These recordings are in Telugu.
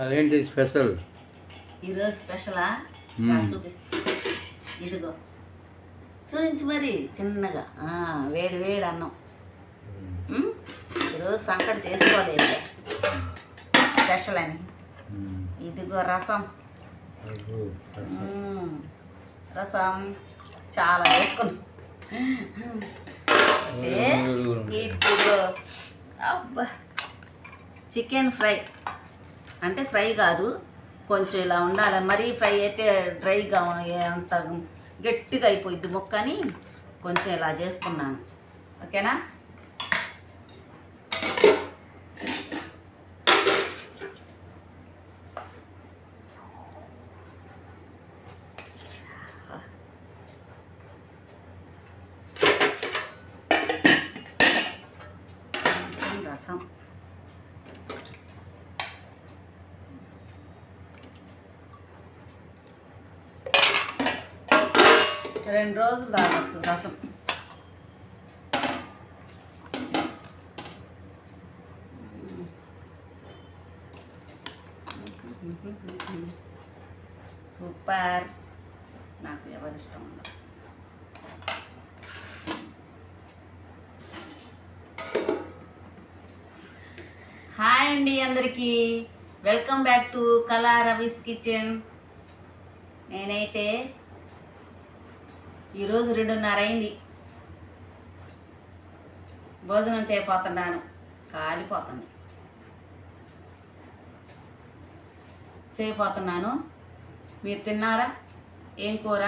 అదేంటి స్పెషల్? ఈరోజు స్పెషలా. చూపిస్తా. ఇదిగో. చూపించు మరి చిన్నగా. వేడి వేడి అన్నం? ఈరోజు సంకటి చేసుకోలేదు స్పెషల్ అని. ఇదిగో రసం. రసం. చాలా వేసుకున్నాం. ఇదిగో. అబ్బా. Chicken fry. అంటే ఫ్రై కాదు. కొంచెం ఇలా ఉండాలి. మరీ ఫ్రై అయితే డ్రైగా అంత గట్టిగా అయిపోయింది ముక్క అని కొంచెం ఇలా చేసుకున్నాను. ఓకేనా? రసం. రెండు రోజులు తాగొచ్చు రసం. సూపర్. నాకు ఎవరిష్టం ఉండదు. హాయ్ అండి అందరికీ. వెల్కమ్ బ్యాక్ టు కళా రవిస్ కిచెన్. నేనైతే ఈరోజు రెండున్నర అయింది. భోజనం చేయపోతున్నాను కాలిపోతుంది. చేయపోతున్నాను మీరు తిన్నారా? ఏం కూర?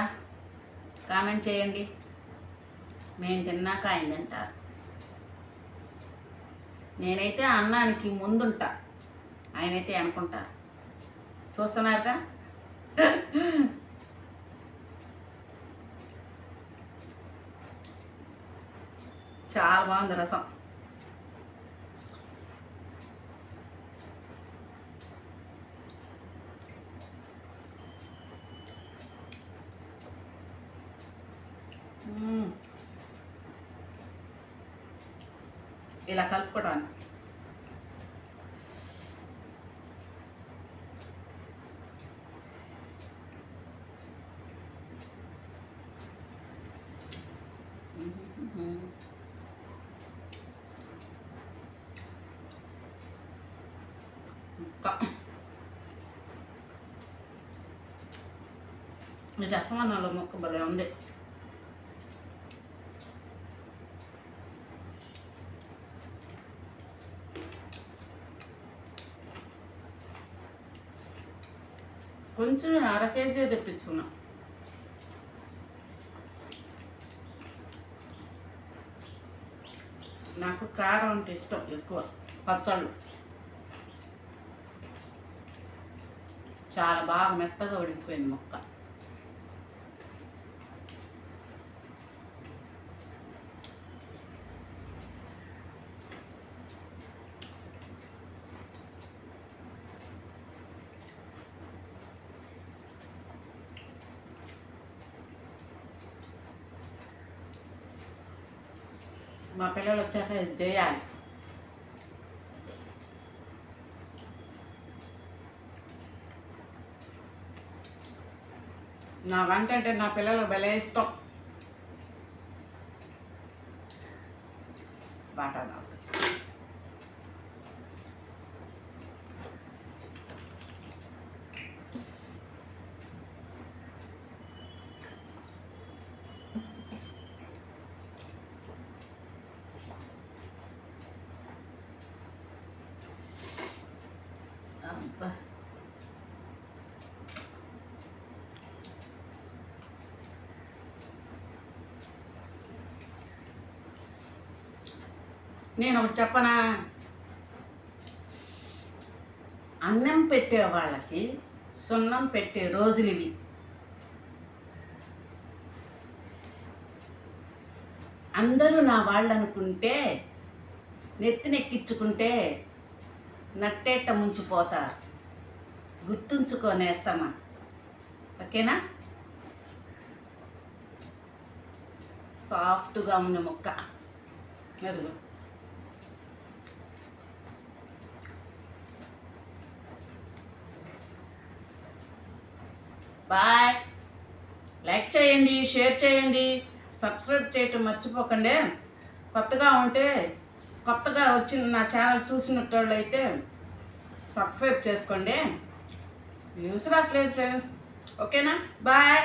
కామెంట్ చేయండి. మేము తిన్నాక ఆయన తింటారు. నేనైతే అన్నానికి ముందుంటా. ఆయనైతే అనుకుంటారు చూస్తున్నారుగా? చాలా బాగుంది రసం మ్మ్. ఇలా కలుపుకోవడానికి మ్మ్. ఇంకా ఇది అసమానాల మొక్క భలే ఉంది కొంచెం అర కేజీ తెప్పించుకున్నాం నాకు కారం అంటే ఇష్టం ఎక్కువ పచ్చళ్ళు చాలా బాగా మెత్తగా ఉడికిపోయింది మొక్క. మా పిల్లలు వచ్చాక ఇది చేయాలి. నా వంట అంటే నా పిల్లలకు భలే ఇష్టం. బాటా నాకు అబ్బా నేను ఒకటి చెప్పనా? అన్నం పెట్టే వాళ్ళకి సున్నం పెట్టే రోజులు ఇవి అందరూ నా వాళ్ళు అనుకుంటే నెత్తినెక్కించుకుంటే నట్టేట ముంచిపోతారు. గుర్తుంచుకోనేస్తామా ఓకేనా? సాఫ్ట్గా ఉంది ముక్క. అదిగో బాయ్ లైక్ చేయండి షేర్ చేయండి సబ్స్క్రైబ్ చేయటం మర్చిపోకండి. కొత్తగా ఉంటే కొత్తగా వచ్చిన నా ఛానల్ చూసినట్టు అయితే సబ్స్క్రైబ్ చేసుకోండి. వ్యూస్ రావట్లేదు ఫ్రెండ్స్ ఓకేనా బాయ్